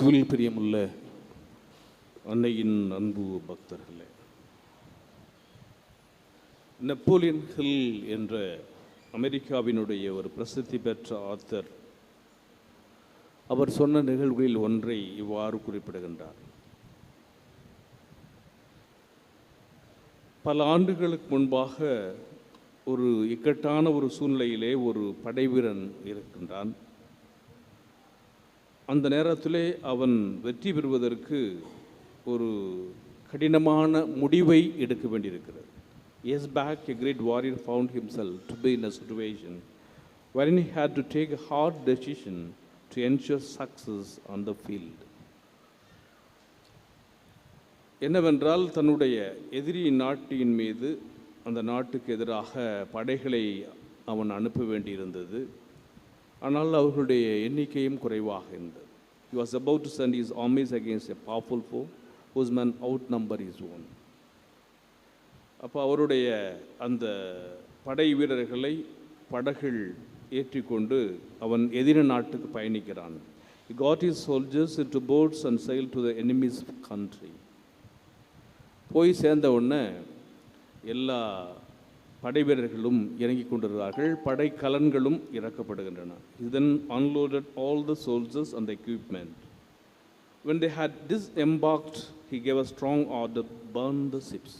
இயேசுவில் பிரியமுள்ள அன்னையின் அன்பு பக்தர்களே நெப்போலியன் ஹில் என்ற அமெரிக்காவினுடைய ஒரு பிரசித்தி பெற்ற ஆத்தர் அவர் சொன்ன நிகழ்வுகளில் ஒன்றை இவ்வாறு குறிப்பிடுகின்றார். பல ஆண்டுகளுக்கு முன்பாக ஒரு இக்கட்டான ஒரு சூழ்நிலையிலே ஒரு படைவீரன் இருக்கின்றான். அந்த நேரத்திலே அவன் வெற்றி பெறுவதற்கு ஒரு கடினமான முடிவை எடுக்க வேண்டியிருக்கிறது as back a great warrior found himself to be in a situation when he had to take hard decision to ensure success on the field என்னவென்றால் தன்னுடைய எதிரி நாட்டின் மீது அந்த நாட்டுக்கு எதிராக படைகளை அவன் அனுப்ப வேண்டியிருந்தது ஆனால் அவர்களுடைய எண்ணிக்கையும் குறைவாக இருந்தது he was about to send his armies against a powerful foe whose men outnumber his own அப்போ அவருடைய அந்த படை வீரர்களை படகில் ஏற்றிக்கொண்டு அவன் எதிர நாட்டுக்கு பயணிக்கிறான் he got his soldiers to boats and sail to the enemy's country போய் சேர்ந்த உடனே எல்லா படை வீரர்களும் இறங்கிக் கொண்டிருக்கிறார்கள் படை கலன்களும் இறக்கப்படுகின்றன இதன் unloaded all the soldiers and equipment when they had disembarked he gave a strong order burn the ships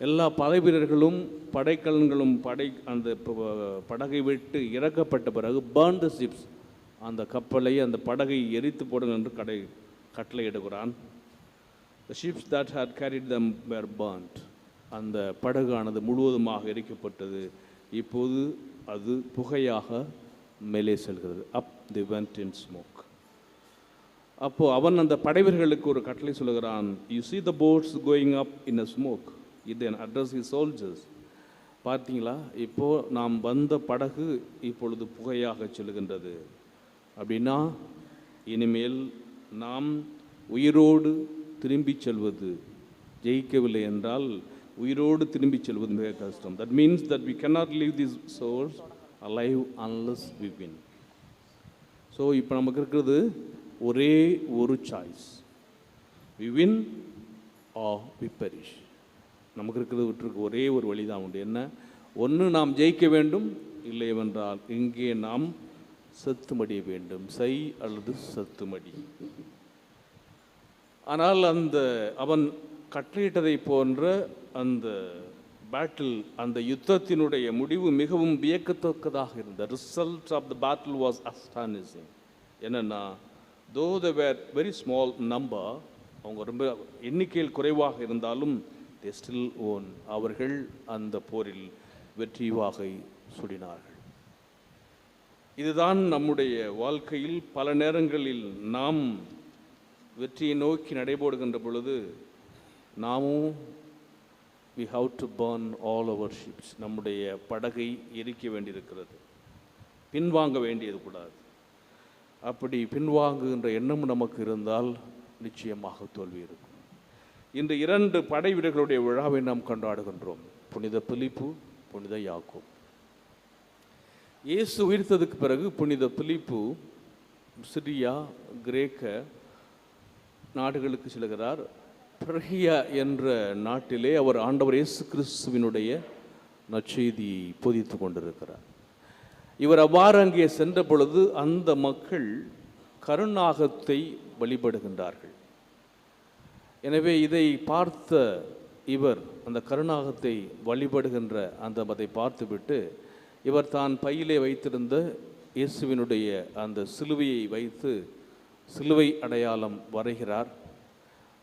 எல்லா படை வீரர்களும் படைக்கலன்களும் படை அந்த படகை விட்டு இறக்கப்பட்ட பிறகு பர்ன் த சிப்ஸ் அந்த கப்பலை அந்த படகை எரித்து போடுங்கள் என்று கடை கட்டளையிடுகிறான் the ships that had carried them were burnt அந்த படகானது முழுவதுமாக எரிக்கப்பட்டது. இப்போது அது புகையாக மேலே செல்கிறது. அப் தி வெண்ட் இன் ஸ்மோக் அப்போது அவன் அந்த படைவர்களுக்கு ஒரு கட்டளை சொல்லுகிறான் you see the boats going up in a smoke இது then அட்ரஸ் his சோல்ஜர்ஸ் பார்த்தீங்களா? இப்போ நாம் வந்த படகு இப்பொழுது புகையாக செல்கின்றது அப்படின்னா இனிமேல் நாம் உயிரோடு திரும்பிச் செல்வது. ஜெயிக்கவில்லை என்றால் உயிரோடு திரும்பிச் செல்வது மிக கஷ்டம். That means that we cannot leave this shores alive unless we win so இப்போ நமக்கு இருக்கிறது ஒரே ஒரு choice we win or we perish நமக்கு இருக்கிறது விட்டுருக்கு ஒரே ஒரு வழி தான் உண்டு. என்ன? ஒன்று நாம் ஜெயிக்க வேண்டும். இல்லை என்றால் இங்கே நாம் செத்துமடிய வேண்டும். சை அல்லது செத்துமடி. ஆனால் அந்த அவன் கட்டளையிட்டதை போன்ற அந்த பேட்டில் அந்த யுத்தத்தினுடைய முடிவு மிகவும் வியக்கத்தக்கதாக இருந்தது. Result of the battle was astonishing என்னென்னா though they were very small number அவங்க ரொம்ப எண்ணிக்கையில் குறைவாக இருந்தாலும் தே ஸ்டில் ஓன் அவர்கள் அந்த போரில் வெற்றி வாகை சுடினார்கள். இதுதான் நம்முடைய வாழ்க்கையில் பல நேரங்களில் நாம் வெற்றியை நோக்கி நடைபோடுகின்ற பொழுது நாமும் we have to burn all our ships நம்முடைய படகை எரிக்க வேண்டியிருக்கிறது. பின்வாங்க வேண்டியது கூடாது. அப்படி பின்வாங்குகின்ற எண்ணம் நமக்கு இருந்தால் நிச்சயமாக தோல்வி இருக்கும். இன்று இரண்டு படை வீரர்களுடைய விழாவை நாம் கொண்டாடுகின்றோம். புனித பிலிப்பு புனித யாக்கும் இயேசு உயிர்த்ததுக்கு பிறகு புனித பிலிப்பு சிரியா கிரேக்க நாடுகளுக்கு செல்கிறார். பிரஹியா என்ற நாட்டிலே அவர் ஆண்டவர் இயேசு கிறிஸ்துவினுடைய நற்செய்தியை போதித்து கொண்டிருக்கிறார். இவர் அவ்வாறு அங்கே சென்ற பொழுது அந்த மக்கள் கருநாகத்தை வழிபடுகின்றார்கள். எனவே இதை பார்த்த இவர் அந்த கருணாகத்தை வழிபடுகின்ற அந்த அதை பார்த்துவிட்டு இவர் தான் பையிலே வைத்திருந்த இயேசுவினுடைய அந்த சிலுவையை வைத்து சிலுவை அடையாளம் வரைகிறார்.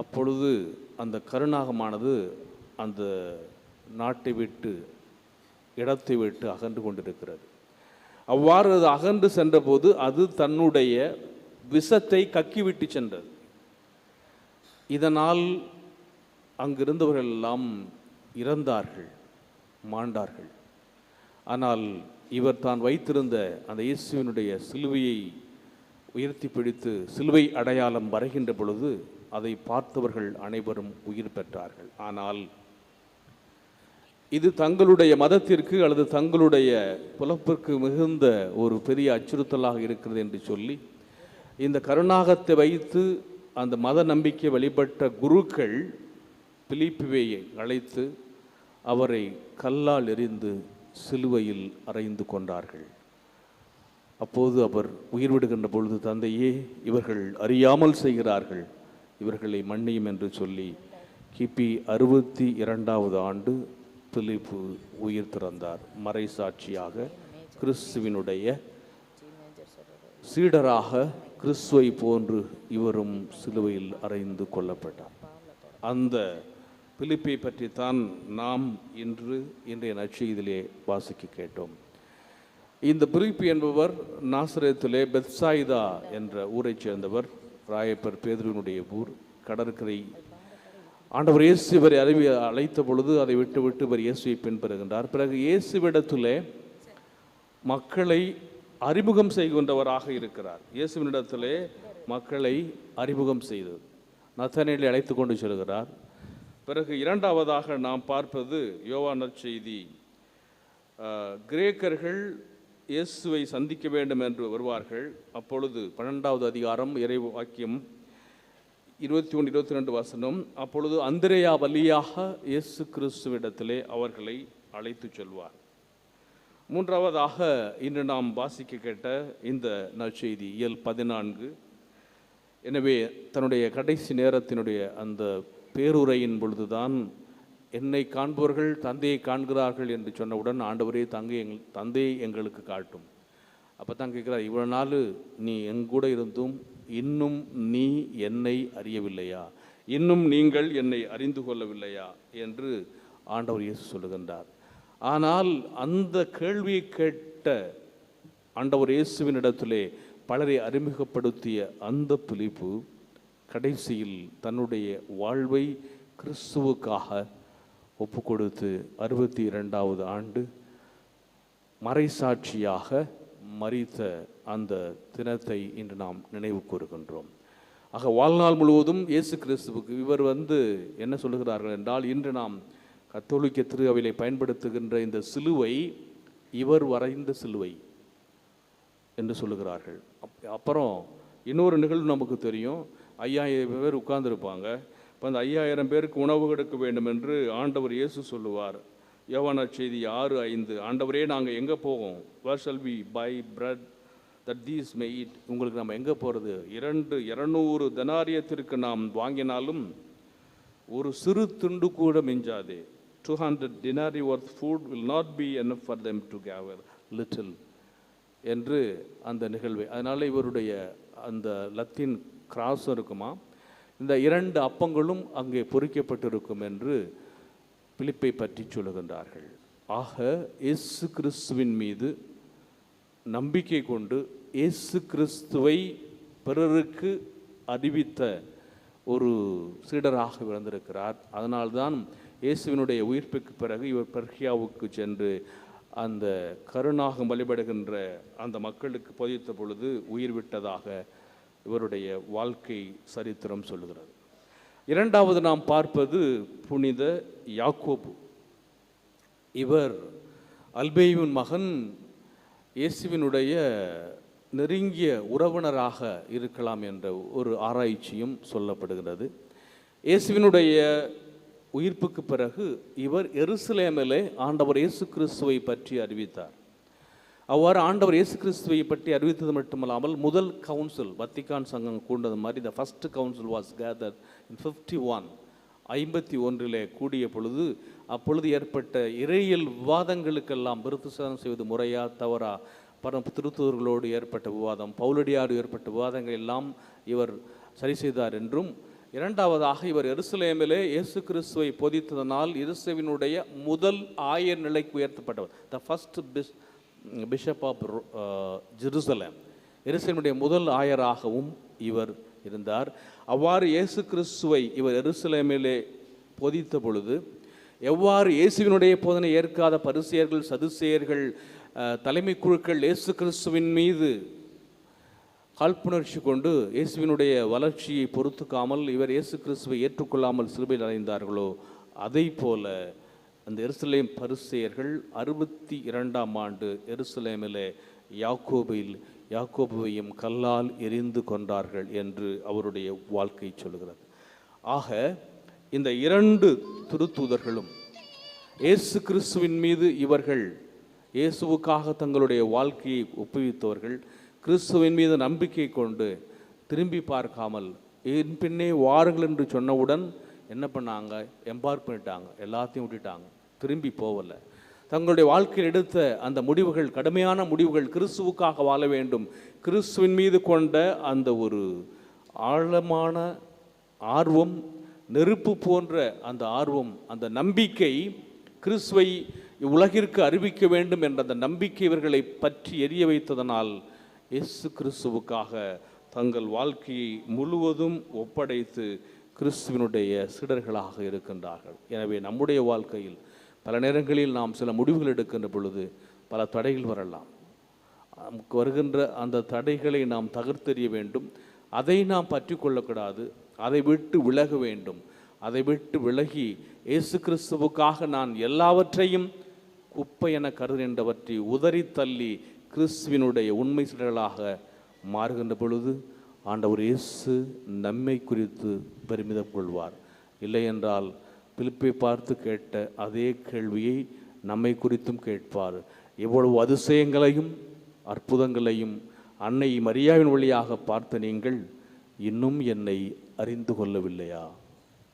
அப்பொழுது அந்த கருணாகமானது அந்த நாட்டை விட்டு இடத்தை விட்டு அகன்று கொண்டிருக்கிறது. அவ்வாறு அது அகன்று சென்றபோது அது தன்னுடைய விஷத்தை கக்கிவிட்டு சென்றது. இதனால் அங்கிருந்தவர்கள் எல்லாம் இறந்தார்கள் மாண்டார்கள். ஆனால் இவர் தான் வைத்திருந்த அந்த இயேசுவினுடைய சிலுவையை உயர்த்தி பிடித்து சிலுவை அடையாளம் வரைகின்ற பொழுது அதை பார்த்தவர்கள் அனைவரும் உயிர் பெற்றார்கள். ஆனால் இது தங்களுடைய மதத்திற்கு அல்லது தங்களுடைய புலப்பிற்கு மிகுந்த ஒரு பெரிய அச்சுறுத்தலாக இருக்கிறது என்று சொல்லி இந்த கருணாகத்தை வைத்து அந்த மத நம்பிக்கை வழிபட்ட குருக்கள் பிலிப்பிவேயை அழைத்து அவரை கல்லால் எறிந்து சிலுவையில் அறைந்து கொண்டார்கள். அப்போது அவர் உயிர் விடுகின்ற பொழுது தந்தையே இவர்கள் அறியாமல் செய்கிறார்கள். இவர்களை மன்னியும் என்று சொல்லி கிபி அறுபத்தி இரண்டாவது ஆண்டு பிலிப்பு உயிர் திறந்தார். மறைசாட்சியாக கிறிஸ்துவினுடைய சீடராக கிறிஸ்துவை போன்று இவரும் சிலுவையில் அறைந்து கொல்லப்பட்டார். அந்த பிலிப்பை பற்றித்தான் நாம் இன்று இன்றைய நற்செய்தியிலே வாசிக்க கேட்டோம். இந்த பிலிப்பு என்பவர் நாசிரியத்திலே பெத்சாயிதா என்ற ஊரைச் சேர்ந்தவர். ராயப்பர் பேதுருவினுடைய ஊர் கடற்கரை. ஆண்டவர் இயேசு இவரை அறிவி அழைத்த பொழுது அதை விட்டு விட்டு இவர் இயேசுவை பின்பற்றுகின்றார் பிறகு இயேசுவிடத்திலே மக்களை அறிமுகம் செய்கின்றவராக இருக்கிறார். இயேசுவினிடத்திலே மக்களை அறிமுகம் செய்தது. நத்தனையில் அழைத்து கொண்டு செல்கிறார். பிறகு இரண்டாவதாக நாம் பார்ப்பது யோவான் நற்செய்தி கிரேக்கர்கள் இயேசுவை சந்திக்க வேண்டும் என்று வருவார்கள். அப்பொழுது பன்னெண்டாவது அதிகாரம் இறை வாக்கியம் இருபத்தி ஒன்று இருபத்தி ரெண்டு வசனம். அப்பொழுது அந்திரேயா வழியாக இயேசு கிறிஸ்துவிடத்திலே அவர்களை அழைத்து செல்வார். மூன்றாவதாக இன்று நாம் வாசிக்க கேட்ட இந்த நற்செய்தி இயல் பதினான்கு. எனவே தன்னுடைய கடைசி நேரத்தினுடைய அந்த பேருரையின் பொழுதுதான் என்னை காண்பவர்கள் தந்தையை காண்கிறார்கள் என்று சொன்னவுடன் ஆண்டவரே தங்கை எங்கள் தந்தையை எங்களுக்கு காட்டும். அப்போ தான் கேட்குறார் இவ்வளோ நாள் நீ எங்கூட இருந்தும் இன்னும் நீ என்னை அறியவில்லையா? இன்னும் நீங்கள் என்னை அறிந்து கொள்ளவில்லையா? என்று ஆண்டவர் இயேசு சொல்லுகின்றார். ஆனால் அந்த கேள்வியை கேட்ட ஆண்டவர் இயேசுவினிடத்திலே பலரை அறிமுகப்படுத்திய அந்த பிலிப்பு கடைசியில் தன்னுடைய வாழ்வை கிறிஸ்துவுக்காக ஒப்பு கொடுத்து அறுபத்தி இரண்டாவது ஆண்டு மறைசாட்சியாக மறித்த அந்த தினத்தை இன்று நாம் நினைவு கூறுகின்றோம். ஆக வாழ்நாள் முழுவதும் இயேசு கிறிஸ்துவுக்கு இவர் வந்து என்ன சொல்லுகிறார்கள் என்றால் இன்று நாம் கத்தோலிக்க திருஅவையிலே பயன்படுத்துகின்ற இந்த சிலுவை இவர் வரைந்த சிலுவை என்று சொல்லுகிறார்கள். அப்- அப்புறம் இன்னொரு நிகழ்வு நமக்கு தெரியும். ஐயாயிரம் பேர் உட்கார்ந்துருப்பாங்க. இப்போ அந்த ஐயாயிரம் பேருக்கு உணவு கொடுக்க வேண்டும் என்று ஆண்டவர் இயேசு சொல்லுவார். யோவான செய்தி ஆறு ஐந்து ஆண்டவரே நாங்கள் எங்கே போவோம்? Where shall we buy bread that these may eat உங்களுக்கு நம்ம எங்கே போகிறது இரண்டு இரநூறு தனாரியத்திற்கு நாம் வாங்கினாலும் ஒரு சிறு துண்டு கூட மிஞ்சாதே. Two hundred denarii worth food will not be enough for them to give a little என்று அந்த நிகழ்வை. அதனால் இவருடைய அந்த லத்தீன் கிராஸும் இருக்குமா? இந்த இரண்டு அப்பங்களும் அங்கே பொறிக்கப்பட்டிருக்கும் என்று பிலிப்பை பற்றி சொல்லுகின்றார்கள். ஆக இயேசு கிறிஸ்துவின் மீது நம்பிக்கை கொண்டு இயேசு கிறிஸ்துவை பிறருக்கு அறிவித்த ஒரு சீடராக விளந்திருக்கிறார். அதனால்தான் இயேசுவினுடைய உயிர்ப்புக்கு பிறகு இவர் பெர்கியாவுக்கு சென்று அந்த கருணாகம் வழிபடுகின்ற அந்த மக்களுக்கு போதித்த பொழுது உயிர் விட்டதாக இவருடைய வாழ்க்கை சரித்திரம் சொல்லுகிறது. இரண்டாவது நாம் பார்ப்பது புனித யாக்கோபு. இவர் அல்பேயுவின் மகன் இயேசுவினுடைய நெருங்கிய உறவினராக இருக்கலாம் என்ற ஒரு ஆராய்ச்சியும் சொல்லப்படுகிறது. இயேசுவினுடைய உயிர்ப்புக்கு பிறகு இவர் எருசலேமிலே ஆண்டவர் இயேசு கிறிஸ்துவை பற்றி அறிவித்தார். அவ்வாறு ஆண்டவர் இயேசு கிறிஸ்துவை பற்றி அறிவித்தது மட்டுமல்லாமல் முதல் கவுன்சில் வத்திகான் சங்கம் கூண்டது மாதிரி the first council was gather in fifty one ஐம்பத்தி ஒன்றிலே கூடிய பொழுது அப்பொழுது ஏற்பட்ட இறையியல் விவாதங்களுக்கெல்லாம் விருத்துசாதனம் செய்வது முறையா தவறா? பரம் திருத்தூர்களோடு ஏற்பட்ட விவாதம் பவுலடியாடு ஏற்பட்ட விவாதங்கள் எல்லாம் இவர் சரி செய்தார் என்றும் இரண்டாவதாக இவர் எருசலேமிலே இயேசு கிறிஸ்துவை போதித்ததனால் இருசவினுடைய முதல் ஆயர் நிலைக்கு உயர்த்தப்பட்டவர் the first bish bishop of Jerusalem. எருசலமுடைய முதல் ஆயராகவும் இவர் இருந்தார். அவ்வாறு இயேசு கிறிஸ்துவை இவர் எருசலேமிலே போதித்த பொழுது எவ்வாறு இயேசுவினுடைய போதனை ஏற்காத பரிசேயர்கள் சதுசேயர்கள் தலைமை குழுக்கள் இயேசு கிறிஸ்துவின் மீது காழ்ப்புணர்ச்சி கொண்டு இயேசுவினுடைய வளர்ச்சியை பொறுத்துக்காமல் இவர் இயேசு கிறிஸ்துவை ஏற்றுக்கொள்ளாமல் சிலுவையில் அடைந்தார்களோ அதை போல அந்த எருசலேம் பரிசெயர்கள் அறுபத்தி இரண்டாம் ஆண்டு எருசலேமிலே யாக்கோபில் யாக்கோபுவையும் கல்லால் எரிந்து கொண்டார்கள் என்று அவருடைய வாழ்க்கை சொல்கிறது ஆக இந்த இரண்டு திருத்தூதர்களும் இயேசு கிறிஸ்துவின் மீது இவர்கள் இயேசுவுக்காக தங்களுடைய வாழ்க்கையை ஒப்புவித்தவர்கள் கிறிஸ்துவின் மீது நம்பிக்கை கொண்டு திரும்பி பார்க்காமல் என் பின்னே வாருங்கள் என்று சொன்னவுடன் என்ன பண்ணாங்க? எம்பார்க் பண்ணிட்டாங்க எல்லாத்தையும் விட்டுட்டாங்க. திரும்பி போகலை தங்களுடைய வாழ்க்கையில் எடுத்த அந்த முடிவுகள் கடுமையான முடிவுகள் கிறிஸ்துவுக்காக வாழ வேண்டும். கிறிஸ்துவின் மீது கொண்ட அந்த ஒரு ஆழமான ஆர்வம் நெருப்பு போன்ற அந்த ஆர்வம் அந்த நம்பிக்கை கிறிஸ்துவை உலகிற்கு அறிவிக்க வேண்டும் என்ற அந்த நம்பிக்கை இவர்களை பற்றி எரிய வைத்ததனால் இயேசு கிறிஸ்துவுக்காக தங்கள் வாழ்க்கையை முழுவதும் ஒப்படைத்து கிறிஸ்துவினுடைய சிடர்களாக இருக்கின்றார்கள். எனவே நம்முடைய வாழ்க்கையில் பல நேரங்களில் நாம் சில முடிவுகள் எடுக்கின்ற பொழுது பல தடைகள் வரலாம். நமக்கு வருகின்ற அந்த தடைகளை நாம் தகர்த்தெறிய வேண்டும். அதை நாம் பற்றி கொள்ளக்கூடாது. அதை விட்டு விலக வேண்டும். அதை விட்டு விலகி இயேசு கிறிஸ்துவுக்காக நான் எல்லாவற்றையும் குப்பை என கருதுகின்றவற்றை உதறி தள்ளி கிறிஸ்துவினுடைய உண்மை சிலர்களாக மாறுகின்ற பொழுது ஆண்டவர் இயேசு நம்மை குறித்து பெருமிதம் கொள்வார். இல்லை என்றால் பிலிப்பை பார்த்து கேட்ட அதே கேள்வியை நம்மை குறித்தும் கேட்பார். எவ்வளவு அதிசயங்களையும் அற்புதங்களையும் அன்னை மரியாவின் வழியாக பார்த்த நீங்கள் இன்னும் என்னை அறிந்து கொள்ளவில்லையா?